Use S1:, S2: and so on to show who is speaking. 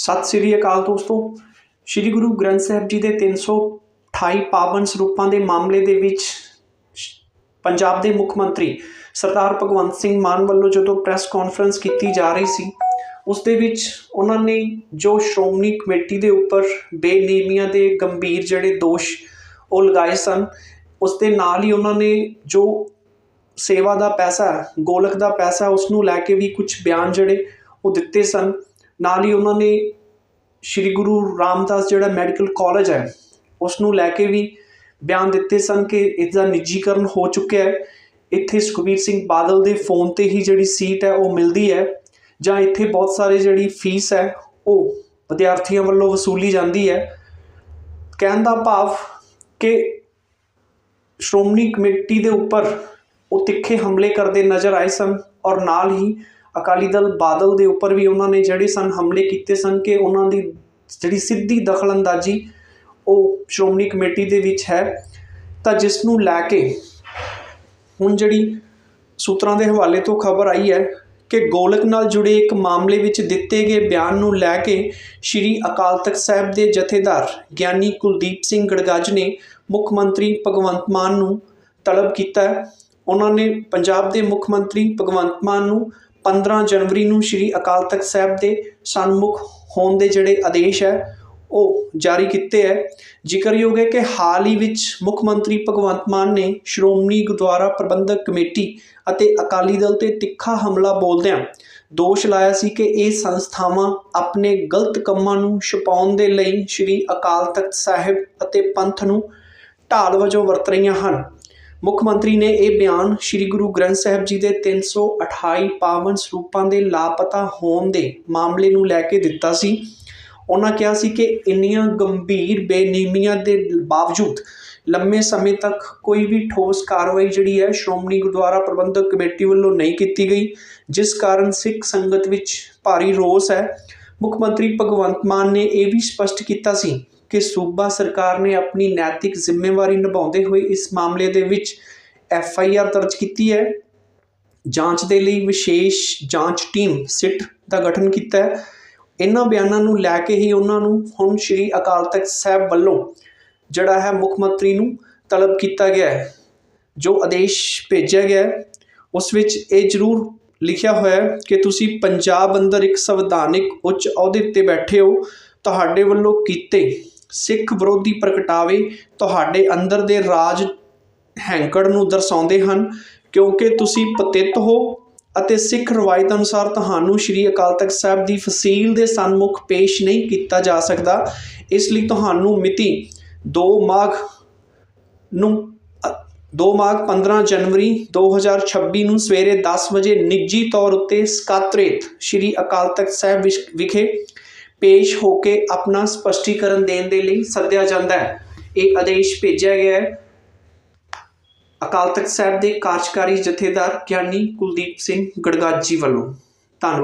S1: ਸਤਿ ਸ੍ਰੀ ਅਕਾਲ ਦੋਸਤੋ। ਸ੍ਰੀ ਗੁਰੂ ਗ੍ਰੰਥ ਸਾਹਿਬ ਜੀ ਦੇ 328 ਪਾਵਨ ਸਰੂਪਾਂ ਦੇ ਮਾਮਲੇ ਦੇ ਵਿੱਚ ਪੰਜਾਬ ਦੇ ਮੁੱਖ ਮੰਤਰੀ ਸਰਦਾਰ ਭਗਵੰਤ ਸਿੰਘ ਮਾਨ ਵੱਲੋਂ ਜਦੋਂ ਪ੍ਰੈਸ ਕਾਨਫਰੰਸ ਕੀਤੀ ਜਾ ਰਹੀ ਸੀ ਉਸ ਦੇ ਵਿੱਚ ਉਹਨਾਂ ਨੇ ਜੋ ਸ਼੍ਰੋਮਣੀ ਕਮੇਟੀ ਦੇ ਉੱਪਰ ਬੇਨੇਮੀਆਂ ਦੇ ਗੰਭੀਰ ਜਿਹੜੇ ਦੋਸ਼ ਉਹ ਲਗਾਏ ਸਨ ਉਸ ਦੇ ਨਾਲ ਹੀ ਉਹਨਾਂ ਨੇ ਜੋ ਸੇਵਾ ਦਾ ਪੈਸਾ ਗੋਲਕ ਦਾ ਪੈਸਾ ਹੈ, ਉਸ ਨੂੰ ਲੈ ਕੇ ਵੀ ਕੁਝ ਬਿਆਨ ਜਿਹੜੇ ਉਹ ਦਿੱਤੇ ਸਨ। ਨਾਲ ਹੀ ਉਹਨਾਂ ਨੇ ਸ਼੍ਰੀ ਗੁਰੂ ਰਾਮਦਾਸ ਜਿਹੜਾ ਮੈਡੀਕਲ ਕਾਲਜ ਹੈ ਉਸ ਨੂੰ ਲੈ ਕੇ ਵੀ ਬਿਆਨ ਦਿੱਤੇ ਸਨ ਕਿ ਇਸ ਦਾ ਨਿੱਜੀਕਰਨ ਹੋ ਚੁੱਕਿਆ ਹੈ। ਇੱਥੇ ਸੁਖਬੀਰ ਸਿੰਘ ਬਾਦਲ ਦੇ ਫੋਨ ਤੇ ਹੀ ਜਿਹੜੀ ਸੀਟ ਹੈ, ਉਹ ਮਿਲਦੀ ਹੈ ਜਾਂ ਇੱਥੇ ਬਹੁਤ ਸਾਰੇ ਜਿਹੜੀ ਫੀਸ ਹੈ, ਉਹ ਵਿਦਿਆਰਥੀਆਂ ਵੱਲੋਂ ਵਸੂਲੀ ਜਾਂਦੀ ਹੈ। ਕਹਿਣ ਦਾ ਭਾਵ ਕਿ ਸ਼੍ਰੋਮਣੀ ਕਮੇਟੀ ਦੇ ਉੱਪਰ ਉਹ ਤਿੱਖੇ ਹਮਲੇ ਕਰਦੇ ਨਜ਼ਰ ਆਏ ਸਨ ਔਰ ਨਾਲ ਹੀ ਅਕਾਲੀ ਦਲ ਬਾਦਲ ਦੇ ਉੱਪਰ ਵੀ ਉਹਨਾਂ ਨੇ ਜਿਹੜੇ ਸਨ ਹਮਲੇ ਕੀਤੇ ਸਨ ਕਿ ਉਹਨਾਂ ਦੀ ਜਿਹੜੀ ਸਿੱਧੀ ਦਖਲਅੰਦਾਜ਼ੀ ਉਹ ਸ਼੍ਰੋਮਣੀ ਕਮੇਟੀ ਦੇ ਵਿੱਚ ਹੈ, ਤਾਂ ਜਿਸ ਨੂੰ ਲੈ ਕੇ ਹੁਣ ਜਿਹੜੀ ਸੂਤਰਾਂ ਦੇ ਹਵਾਲੇ ਤੋਂ ਖਬਰ ਆਈ ਹੈ ਕਿ ਗੋਲਕ ਨਾਲ ਜੁੜੇ ਇੱਕ ਮਾਮਲੇ ਵਿੱਚ ਦਿੱਤੇ ਗਏ ਬਿਆਨ ਨੂੰ ਲੈ ਕੇ ਸ਼੍ਰੀ ਅਕਾਲ ਤਖਤ ਸਾਹਿਬ ਦੇ ਜਥੇਦਾਰ ਗਿਆਨੀ ਕੁਲਦੀਪ ਸਿੰਘ ਗੜਗੱਜ ਨੇ ਮੁੱਖ ਮੰਤਰੀ ਭਗਵੰਤ ਮਾਨ ਨੂੰ ਤਲਬ ਕੀਤਾ ਉਹਨਾਂ ਨੇ ਪੰਜਾਬ ਦੇ ਮੁੱਖ ਮੰਤਰੀ ਭਗਵੰਤ ਮਾਨ ਨੂੰ 15 ਜਨਵਰੀ ਨੂੰ ਸ਼੍ਰੀ ਅਕਾਲ ਤਖਤ ਸਾਹਿਬ ਦੇ ਸਨਮੁਖ ਹੋਣ ਦੇ ਜਿਹੜੇ ਆਦੇਸ਼ ਹੈ, ਉਹ ਜਾਰੀ ਕੀਤੇ ਹੈ। ਜ਼ਿਕਰਯੋਗ ਹੈ ਕਿ ਹਾਲ ਹੀ ਵਿੱਚ ਮੁੱਖ ਮੰਤਰੀ ਭਗਵੰਤ ਮਾਨ ਨੇ ਸ਼੍ਰੋਮਣੀ ਗੁਰਦੁਆਰਾ ਪ੍ਰਬੰਧਕ ਕਮੇਟੀ ਅਤੇ ਅਕਾਲੀ ਦਲ ਤੇ ਤਿੱਖਾ ਹਮਲਾ ਬੋਲਦਿਆਂ ਦੋਸ਼ ਲਾਇਆ ਸੀ ਕਿ ਇਹ ਸੰਸਥਾਵਾਂ ਆਪਣੇ ਗਲਤ ਕੰਮਾਂ ਨੂੰ ਛੁਪਾਉਣ ਦੇ ਲਈ ਸ਼੍ਰੀ ਅਕਾਲ ਤਖਤ ਸਾਹਿਬ ਅਤੇ ਪੰਥ ਨੂੰ ਢਾਲ ਵਜੋਂ ਵਰਤ ਰਹੀਆਂ ਹਨ। ਮੁੱਖ ਮੰਤਰੀ ਨੇ ਇਹ ਬਿਆਨ ਸ੍ਰੀ ਗੁਰੂ ਗ੍ਰੰਥ ਸਾਹਿਬ ਜੀ ਦੇ 328 ਪਾਵਨ ਸਰੂਪਾਂ ਦੇ ਲਾਪਤਾ ਹੋਣ ਦੇ ਮਾਮਲੇ ਨੂੰ ਲੈ ਕੇ ਦਿੱਤਾ ਸੀ। ਉਹਨਾਂ ਕਿਹਾ ਸੀ ਕਿ ਇੰਨੀਆਂ ਗੰਭੀਰ ਬੇਨਿਯਮੀਆਂ ਦੇ ਬਾਵਜੂਦ ਲੰਮੇ ਸਮੇਂ ਤੱਕ ਕੋਈ ਵੀ ਠੋਸ ਕਾਰਵਾਈ ਜਿਹੜੀ ਹੈ ਸ਼੍ਰੋਮਣੀ ਗੁਰਦੁਆਰਾ ਪ੍ਰਬੰਧਕ ਕਮੇਟੀ ਵੱਲੋਂ ਨਹੀਂ ਕੀਤੀ ਗਈ, ਜਿਸ ਕਾਰਨ ਸਿੱਖ ਸੰਗਤ ਵਿੱਚ ਭਾਰੀ ਰੋਸ ਹੈ। ਮੁੱਖ ਮੰਤਰੀ ਭਗਵੰਤ ਮਾਨ ਨੇ ਇਹ ਵੀ ਸਪਸ਼ਟ ਕੀਤਾ ਸੀ ਕਿ ਸੂਬਾ ਸਰਕਾਰ ਨੇ ਆਪਣੀ ਨੈਤਿਕ ਜ਼ਿੰਮੇਵਾਰੀ ਨਿਭਾਉਂਦੇ ਹੋਏ ਇਸ ਮਾਮਲੇ ਦੇ ਵਿੱਚ ਐਫ ਆਈ ਆਰ ਦਰਜ ਕੀਤੀ ਹੈ। ਜਾਂਚ ਦੇ ਲਈ ਵਿਸ਼ੇਸ਼ ਜਾਂਚ ਟੀਮ ਸਿਟ ਦਾ ਗਠਨ ਕੀਤਾ ਹੈ। ਇਹਨਾਂ ਬਿਆਨਾਂ ਨੂੰ ਲੈ ਕੇ ਹੀ ਉਹਨਾਂ ਨੂੰ ਹੁਣ ਸ਼੍ਰੀ ਅਕਾਲ ਤਖਤ ਸਾਹਿਬ ਵੱਲੋਂ ਜਿਹੜਾ ਹੈ ਮੁੱਖ ਮੰਤਰੀ ਨੂੰ ਤਲਬ ਕੀਤਾ ਗਿਆ ਹੈ। ਜੋ ਆਦੇਸ਼ ਭੇਜਿਆ ਗਿਆ ਹੈ, ਉਸ ਵਿੱਚ ਇਹ ਜ਼ਰੂਰ ਲਿਖਿਆ ਹੋਇਆ ਹੈ ਕਿ ਤੁਸੀਂ ਪੰਜਾਬ ਅੰਦਰ ਇੱਕ ਸੰਵਿਧਾਨਿਕ ਉੱਚ ਅਹੁਦੇ ਤੇ ਬੈਠੇ ਹੋ, ਤੁਹਾਡੇ ਵੱਲੋਂ ਕੀਤੇ ਸਿੱਖ ਵਿਰੋਧੀ ਪ੍ਰਗਟਾਵੇ ਤੁਹਾਡੇ ਅੰਦਰ ਦੇ ਰਾਜ ਹੈਂਕੜ ਨੂੰ ਦਰਸਾਉਂਦੇ ਹਨ, ਕਿਉਂਕਿ ਤੁਸੀਂ ਪਤਿਤ ਹੋ ਅਤੇ ਸਿੱਖ ਰਵਾਇਤ ਅਨੁਸਾਰ ਤੁਹਾਨੂੰ ਸ਼੍ਰੀ ਅਕਾਲ ਤਖਤ ਸਾਹਿਬ ਦੀ ਫਸੀਲ ਦੇ ਸਨਮੁਖ ਪੇਸ਼ ਨਹੀਂ ਕੀਤਾ ਜਾ ਸਕਦਾ। ਇਸ ਲਈ ਤੁਹਾਨੂੰ ਮਿਤੀ 2 ਮਾਘ ਨੂੰ 2 ਮਾਘ 15 ਜਨਵਰੀ 2026 ਨੂੰ ਸਵੇਰੇ 10 ਵਜੇ ਨਿੱਜੀ ਤੌਰ ਉੱਤੇ ਸਕਾਤਰੇਤ ਸ਼੍ਰੀ ਅਕਾਲ ਤਖਤ ਸਾਹਿਬ ਵਿਸ਼- ਵਿਖੇ ਪੇਸ਼ ਹੋ ਕੇ ਆਪਣਾ ਸਪਸ਼ਟੀਕਰਨ ਦੇਣ ਦੇ ਲਈ ਸੱਦਿਆ ਜਾਂਦਾ ਹੈ। ਇਹ ਆਦੇਸ਼ ਭੇਜਿਆ ਗਿਆ ਹੈ। ਅਕਾਲ ਤਖਤ ਸਾਹਿਬ ਦੇ ਕਾਰਜਕਾਰੀ ਜਥੇਦਾਰ ਗਿਆਨੀ ਕੁਲਦੀਪ ਸਿੰਘ ਗੜਗਾਜੀ ਵੱਲੋਂ। ਧੰਨਵਾਦ।